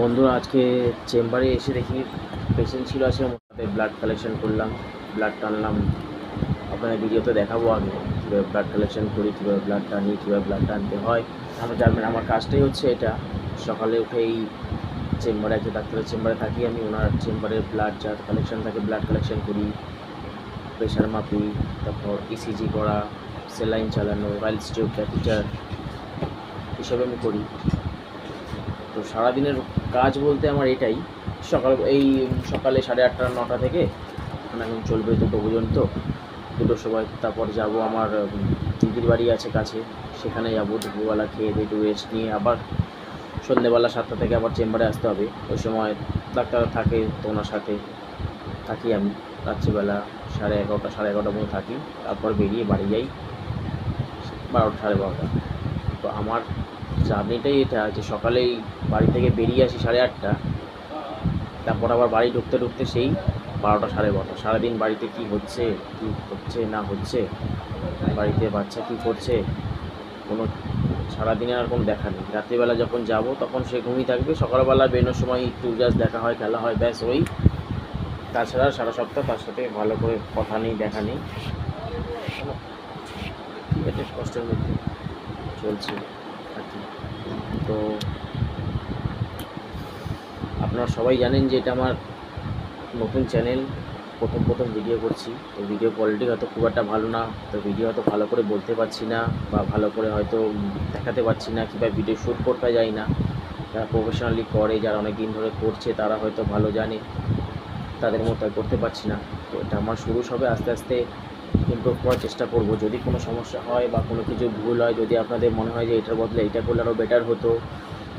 বন্ধুরা, আজকে চেম্বারে এসে দেখি পেশেন্ট ছিল আছে তাদের ব্লাড কালেকশন করলাম ব্লাড টানলাম। আপনাদের ভিডিওতে দেখাবো আমি কীভাবে ব্লাড কালেকশন করি, কীভাবে ব্লাড টানি, কীভাবে ব্লাড টানতে হয়। আমার জানবেন আমার কাজটাই হচ্ছে এটা। সকালে উঠেই চেম্বারে আছে ডাক্তারের চেম্বারে থাকি আমি, ওনার চেম্বারের ব্লাড যা কালেকশন থাকে ব্লাড কালেকশন করি প্রেশার মাপি, তারপর ইসিজি করা সেলাইন চালানো রাইল স্টিও ক্যাপিটার এসব আমি করি। তো সারাদিনের কাজ বলতে আমার এটাই। সকাল, এই সকালে সাড়ে আটটা, নটা থেকে মানে এখন চলবে দুটো পর্যন্ত। দুটোর সময় তারপর যাব আমার দিদির বাড়ি আছে কাছে। সেখানে যাব দুপুরবেলা, খেয়ে দিয়ে একটু রেস্ট নিয়ে আবার সন্ধ্যেবেলা সাতটা থেকে আবার চেম্বারে আসতে হবে। ওই সময় ডাক্তার থাকে তো ওনার সাথে থাকি আমি। রাত্রিবেলা সাড়ে এগারোটা সাড়ে এগারোটা মতো থাকি। তারপর বেরিয়ে বাড়ি যাই, বারোটা, সাড়ে বারোটা। তো আমার জার্নিটাই এটা, যে সকালেই বাড়ি থেকে বেরিয়ে আসি সাড়ে আটটা, তারপর আবার বাড়ি ঢুকতে ঢুকতে সেই বারোটা সাড়ে বারোটা। সারাদিন বাড়িতে কি হচ্ছে কি হচ্ছে, না হচ্ছে, বাড়িতে বাচ্চা কি করছে, কোনো সারাদিনে আর কোনো দেখা নেই। রাত্রিবেলা যখন যাব তখন সে ঘুমিয়ে থাকবে, সকালবেলা বেরোনোর সময় একটু জাস্ট দেখা হয়, খেলা হয়, ব্যাস ওই। তাছাড়া সারা সপ্তাহ তার সাথে ভালো করে কথা নেই, দেখা নেই। ঠিক আছে, কষ্টের মধ্যে চলছে। আর কি। তো আপনারা সবাই জানেন যে এটা আমার নতুন চ্যানেল প্রথম প্রথম ভিডিও করছি। তো ভিডিও কোয়ালিটি হয়তো খুব একটা ভালো না, তো ভিডিও হয়তো ভালো করে বলতে পারছি না বা ভালো করে হয়তো দেখাতে পারছি না কিংবা ভিডিও শ্যুট করতে যায় না। যারা প্রফেশনালি করে, যারা অনেক দিন ধরে করছে, তারা হয়তো ভালো জানে, তাদের মতো করতে পারছি না। তো এটা আমার শুরু সবে আস্তে আস্তে ইমপ্রুভ করার চেষ্টা করব। যদি কোনো সমস্যা হয় বা কোনো কিছু ভুল হয়, যদি আপনাদের মনে হয় যে এটার বদলে এটা করলে আরও বেটার হতো,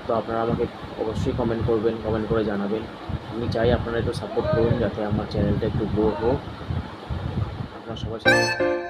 তো আপনারা আমাকে অবশ্যই কমেন্ট করবেন কমেন্ট করে জানাবেন। আমি চাই আপনারা একটু সাপোর্ট করুন, যাতে আমার চ্যানেলটা একটু গ্রো হোক। আপনার সবার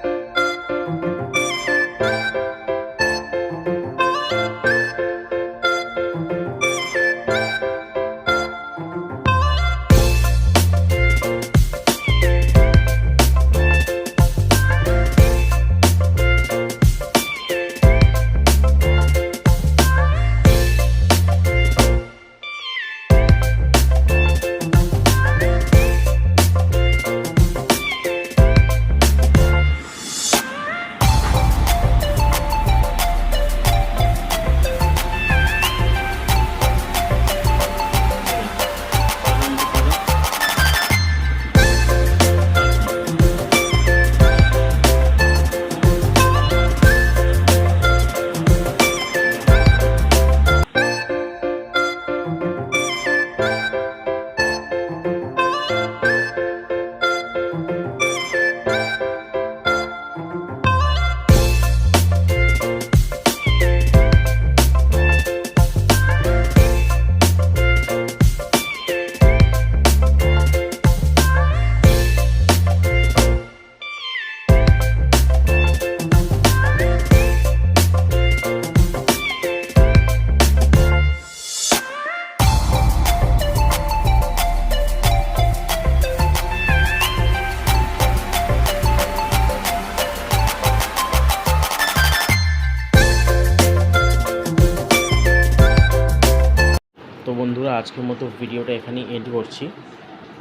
তো বন্ধুরা, আজকের মতো ভিডিওটা এখানেই এন্ড করছি।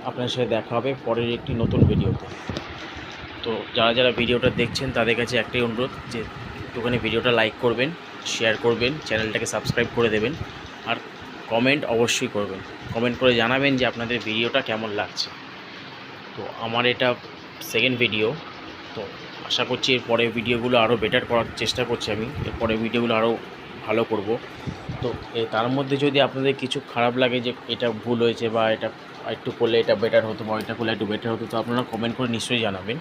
আপনার সাথে দেখা হবে পরের একটি নতুন ভিডিওতে। তো যারা যারা ভিডিওটা দেখছেন, তাদের কাছে একটাই অনুরোধ যে একটুখানি ভিডিওটা লাইক করবেন শেয়ার করবেন চ্যানেলটাকে সাবস্ক্রাইব করে দেবেন, আর কমেন্ট অবশ্যই করবেন। কমেন্ট করে জানাবেন যে আপনাদের ভিডিওটা কেমন লাগছে। তো আমার এটা সেকেন্ড ভিডিও তো আশা করছি এর পরের ভিডিওগুলো আরও বেটার করার চেষ্টা করছি আমি। এর পরের ভিডিওগুলো আরও ভালো করব। তো তার মধ্যে যদি আপনাদের কিছু খারাপ লাগে যে এটা ভুল হয়েছে বা এটা একটু করলে এটা বেটার হতো বা এটা করলে একটু বেটার হতো, তো আপনারা কমেন্ট করে নিশ্চয়ই জানাবেন।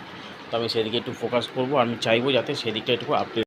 তো আমি সেদিকে একটু ফোকাস করব, আমি চাইব যাতে সেদিকটা একটু আপডেট